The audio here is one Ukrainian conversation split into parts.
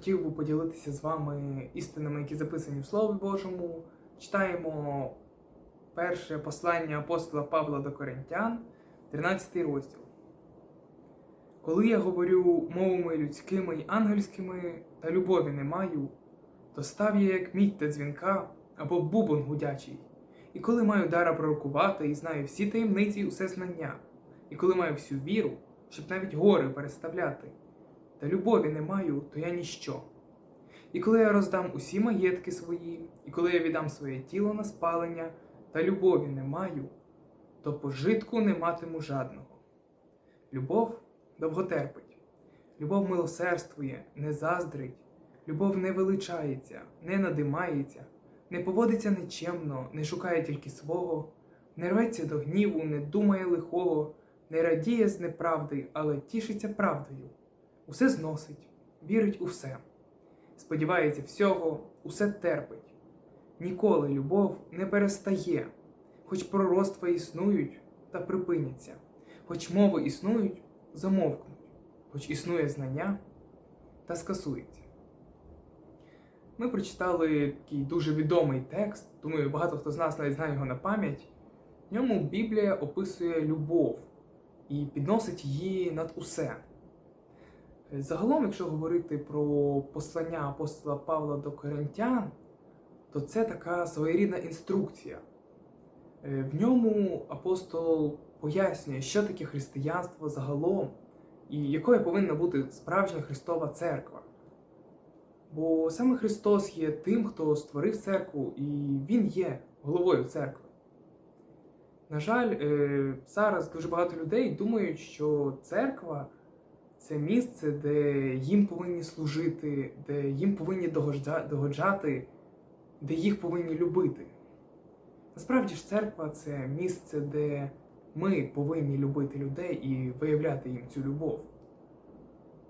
хотів би поділитися з вами істинами, які записані в Слові Божому. Читаємо перше послання апостола Павла до Коринтян, 13 розділ. Коли я говорю мовами людськими й ангельськими та любові не маю, то став я як мідь та дзвінка або бубон гудячий. І коли маю дара пророкувати і знаю всі таємниці й усе знання, і коли маю всю віру, щоб навіть гори переставляти, та любові не маю, то я ніщо. І коли я роздам усі маєтки свої, і коли я віддам своє тіло на спалення, та любові не маю, то пожитку не матиму жадного. Любов довготерпить, любов милосердствує, не заздрить, любов не величається, не надимається, не поводиться нечемно, не шукає тільки свого, не рветься до гніву, не думає лихого, не радіє з неправди, але тішиться правдою. Усе зносить, вірить у все, сподівається всього, усе терпить. Ніколи любов не перестає, хоч пророцтва існують та припиняться, хоч мови існують, замовкнуть, хоч існує знання та скасується. Ми прочитали такий дуже відомий текст, думаю, багато хто з нас навіть знає його на пам'ять. В ньому Біблія описує любов і підносить її над усе. Загалом, якщо говорити про послання апостола Павла до Коринтян, то це така своєрідна інструкція. Е, В ньому апостол пояснює, що таке християнство загалом і якою повинна бути справжня Христова церква. Бо саме Христос є тим, хто створив церкву, і Він є головою церкви. На жаль, е, зараз дуже багато людей думають, що церква це місце, де їм повинні служити, де їм повинні догоджати, де їх повинні любити. Насправді ж церква це місце, де ми повинні любити людей і виявляти їм цю любов.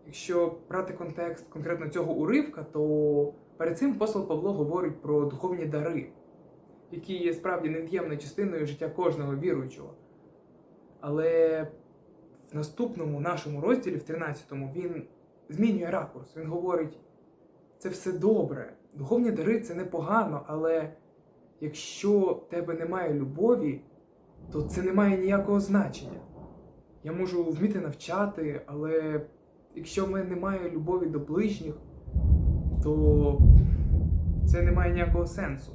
Якщо брати контекст конкретно цього уривка, то перед цим апостол Павло говорить про духовні дари, які є справді нев'ємною частиною життя кожного віруючого. Але наступному нашому розділі, в 13-му, він змінює ракурс. Він говорить: це все добре. Духовні дари це непогано, але якщо в тебе немає любові, то це не має ніякого значення. Я можу вміти навчати, але якщо в мене немає любові до ближніх, то це не має ніякого сенсу.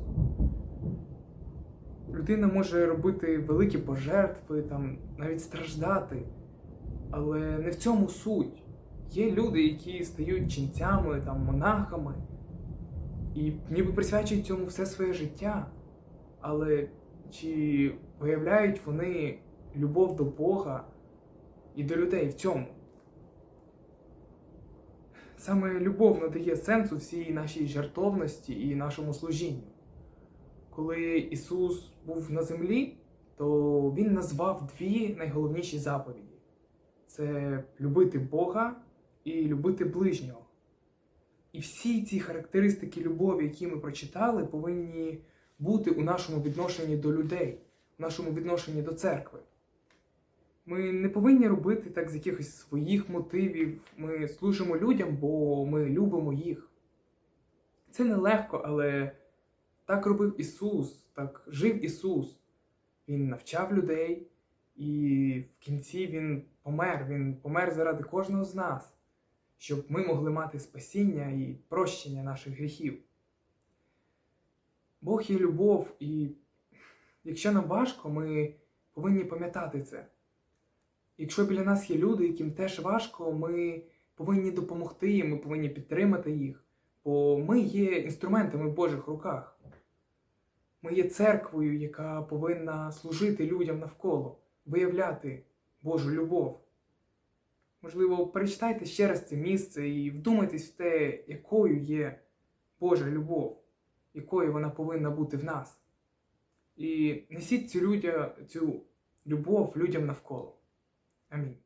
Людина може робити великі пожертви, там, навіть страждати. Але не в цьому суть. Є люди, які стають ченцями, там, монахами, і ніби присвячують цьому все своє життя. Але чи виявляють вони любов до Бога і до людей в цьому? Саме любов надає сенсу всій нашій жертовності і нашому служінню. Коли Ісус був на землі, то Він назвав дві найголовніші заповіді це любити Бога і любити ближнього. І всі ці характеристики любові, які ми прочитали, повинні бути у нашому відношенні до людей, у нашому відношенні до церкви. Ми не повинні робити так з якихось своїх мотивів. Ми служимо людям, бо ми любимо їх. Це нелегко, але так робив Ісус, так жив Ісус. Він навчав людей, і в кінці Він помер. Він помер заради кожного з нас, щоб ми могли мати спасіння і прощення наших гріхів. Бог є любов, і якщо нам важко, ми повинні пам'ятати це. Якщо біля нас є люди, яким теж важко, ми повинні допомогти їм, ми повинні підтримати їх, бо ми є інструментами в Божих руках. Ми є церквою, яка повинна служити людям навколо, виявляти Божу любов. Можливо, перечитайте ще раз це місце і вдумайтесь в те, якою є Божа любов, якою вона повинна бути в нас. І несіть цю, людя, цю любов людям навколо. Амінь.